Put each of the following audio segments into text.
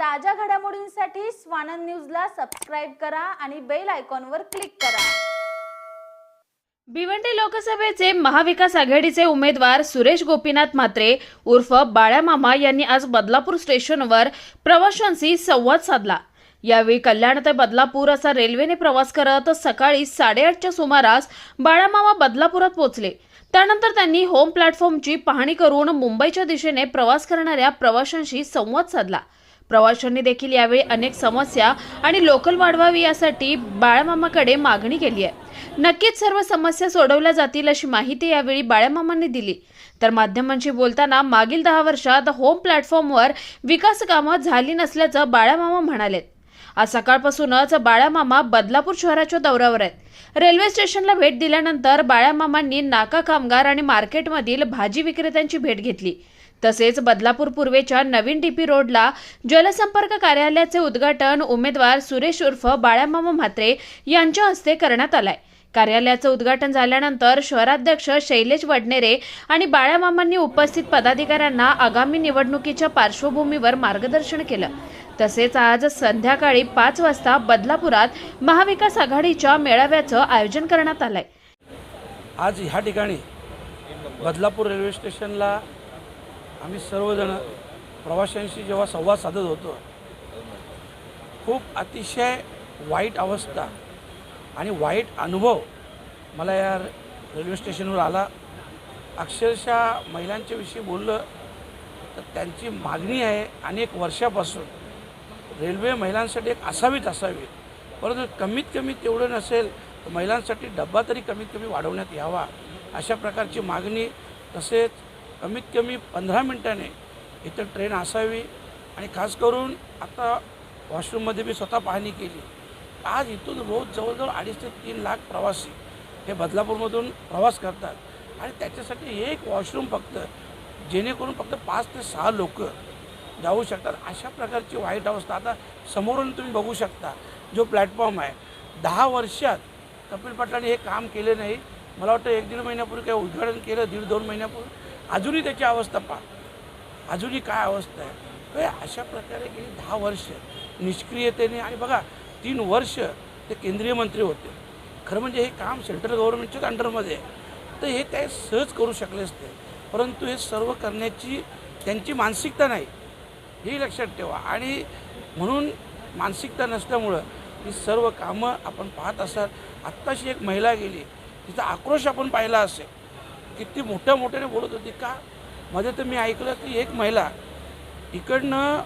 ताज्या घडामोडींसाठी स्वानंद न्यूजला सबस्क्राईब करा आणि बेल आयकॉनवर क्लिक करा. भिवंडी लोकसभेचे महाविकास आघाडीचे उमेदवार सुरेश गोपीनाथ म्हात्रे उर्फ बाळ्यामामा यांनी आज बदलापूर स्टेशनवर प्रवाशांशी संवाद साधला. यावेळी कल्याण ते बदलापूर असा रेल्वेने प्रवास करत सकाळी साडेआठच्या सुमारास बाळामामा बदलापुरात पोहोचले. त्यानंतर त्यांनी होम प्लॅटफॉर्मची पाहणी करून मुंबईच्या दिशेने प्रवास करणाऱ्या प्रवाशांशी संवाद साधला. प्रवाशांनी देखील यावेळी अनेक समस्या आणि लोकल वाढवावी यासाठी बाळामामाकडे मागणी केली आहे. नक्कीच सर्व समस्या सोडवल्या जातील अशी माहिती यावेळी बाळामामांनी दिली. तर माध्यमांशी बोलताना मागील दहा वर्षात होम प्लॅटफॉर्मवर विकास कामं झाली नसल्याचं बाळामामा म्हणालेत आज सकाळपासूनच बाळामामा बदलापूर शहराच्या दौऱ्यावर आहेत. रेल्वे स्टेशनला भेट दिल्यानंतर बाळामामांनी नाका कामगार आणि मार्केटमधील भाजी विक्रेत्यांची भेट घेतली. तसेच बदलापूर पूर्वेच्या नवीन डीपी रोडला जलसंपर्क कार्यालयाचे उद्घाटन उमेदवार सुरेश उर्फ बाळामामा म्हात्रे यांच्या हस्ते करण्यात आलाय. कार्यालयाचं उद्घाटन झाल्यानंतर शहराध्यक्ष शैलेश वडनेरे आणि बाळामामांनी उपस्थित पदाधिकाऱ्यांना आगामी निवडणुकीच्या पार्श्वभूमीवर मार्गदर्शन केलं. तसेच आज संध्याकाळी पाच वाजता बदलापुरात महाविकास आघाडीच्या मेळाव्याचं आयोजन करण्यात आलंय. आज ह्या ठिकाणी बदलापूर रेल्वे स्टेशनला आम्ही सर्वजण प्रवाशांशी जेव्हा संवाद साधत होतो खूप अतिशय वाईट अवस्था आणि वाईट अनुभव मला या रेल्वे स्टेशनवर आला. अक्षरशः महिलांच्या विषयी बोललं तर त्यांची मागणी आहे अनेक वर्षापासून रेल्वे महिलांसाठी एक असावीच असावी. परंतु कमीत कमी तेवढं नसेल तर महिलांसाठी डब्बा तरी कमीत कमी वाढवण्यात यावा अशा प्रकारची मागणी तसेच कमीत कमी पंधरा मिनटाने इथं ट्रेन असावी आणि खास करून आता वॉशरूममध्ये मी स्वतः पाहणी केली. आज इथून रोज जवळजवळ अडीच ते तीन लाख प्रवासी हे बदलापूरमधून प्रवास करतात. आणि त्याच्यासाठी एक वॉशरूम फक्त जेणेकरून फक्त पाच ते सहा लोक जाऊ शकतात. अशा प्रकारची वाईट अवस्था आता समोरून तुम्ही बघू शकता. जो प्लॅटफॉर्म आहे दहा वर्षात कपिल पाटलांनी हे काम केले नाही. मला वाटतं एक दीड महिन्यापूर्वी काही उद्घाटन केलं दीड दोन महिन्यापूर्वी. अजूनही त्याची अवस्था पहा. अजूनही काय अवस्था आहे? अशा प्रकारे गेली दहा वर्ष. निष्क्रियतेने आणि बघा तीन वर्ष ते केंद्रीय मंत्री होते. खरं म्हणजे हे काम सेंट्रल गव्हर्नमेंटच्याच अंडरमध्ये आहे. तर हे ते सहज करू शकले असते. परंतु हे सर्व करण्याची त्यांची मानसिकता नाही. हे लक्षात ठेवा. आणि म्हणून मानसिकता नसल्यामुळं ही सर्व कामं आपण पाहत असाल. आत्ताशी एक महिला गेली. तिचा आक्रोश आपण पाहिला असेल. किती मोठ्या मोठ्याने बोलत होती. का? मध्ये तर मी ऐकलं की एक महिला इकडनं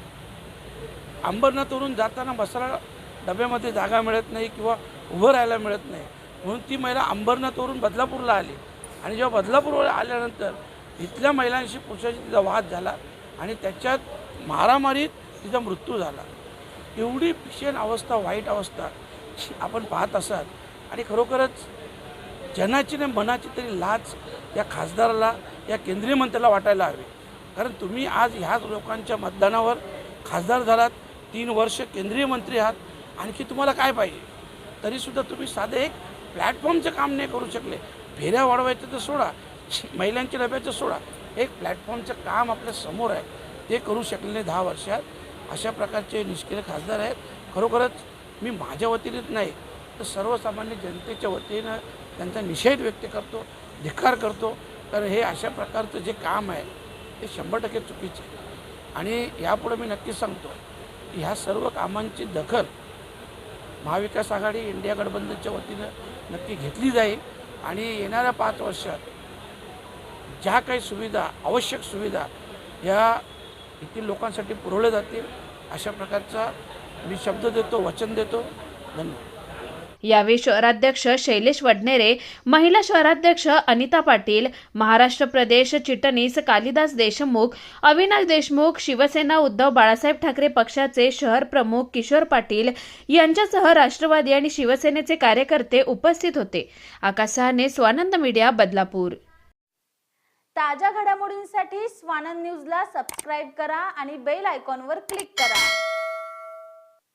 अंबरनाथवरून जाताना बसायला डब्यामध्ये जागा मिळत नाही किंवा उभं राहायला मिळत नाही. म्हणून ती महिला अंबरनाथवरून बदलापूरला आली. आणि जेव्हा बदलापूरवर आल्यानंतर इथल्या महिलांशी पुरुषाशी तिचा वाद झाला आणि त्याच्यात मारामारीत तिचा मृत्यू झाला. एवढी भीषण अवस्था वाईट अवस्था आपण पाहत असाल. आणि खरोखरच जनाची नाही मनाची तरी लाच या खासदाराला या केंद्रीय मंत्र्याला वाटायला हवी. कारण तुम्ही आज ह्याच लोकांच्या मतदानावर खासदार झालात तीन वर्ष केंद्रीय मंत्री आहात आणखी तुम्हाला काय पाहिजे? तरीसुद्धा तुम्ही साधे एक प्लॅटफॉर्मचं काम नाही करू शकले. फेऱ्या वाढवायचं तर सोडा महिलांच्या डब्याचं सोडा. एक प्लॅटफॉर्मचं काम आपल्यासमोर आहे. ते करू शकले नाही दहा वर्षात. अशा प्रकारचे निष्क्रिय खासदार आहेत. खरोखरच मी माझ्या वतीनेच नाही तर सर्वसामान्य जनतेच्या वतीनं त्यांचा निषेध व्यक्त करतो धिक्कार करतो. तर हे अशा प्रकारचं जे काम आहे ते शंभर टक्के चुकीचे आणि यापुढे मी नक्कीच सांगतो की ह्या सर्व कामांची दखल महाविकास आघाडी इंडिया गठबंधनच्या वतीनं नक्की घेतली जाईल. आणि येणाऱ्या पाच वर्षात ज्या काही सुविधा आवश्यक सुविधा या येथील लोकांसाठी पुरवल्या जातील अशा प्रकारचा मी शब्द देतो वचन देतो. धन्यवाद. यावेळी शहराध्यक्ष शैलेश वडनेरे महिला शहराध्यक्ष अनिता पाटील महाराष्ट्र प्रदेश चिटणीस कालिदास देशमुख अविनाश देशमुख शिवसेना उद्धव बाळासाहेब ठाकरे पक्षाचे शहर प्रमुख किशोर पाटील यांच्यासह राष्ट्रवादी आणि शिवसेनेचे कार्यकर्ते उपस्थित होते. आकाश सहाने स्वानंद मीडिया बदलापूर. ताज्या घडामोडींसाठी स्वानंद न्यूजला सबस्क्राईब करा आणि बेल आयकॉनवर क्लिक करा.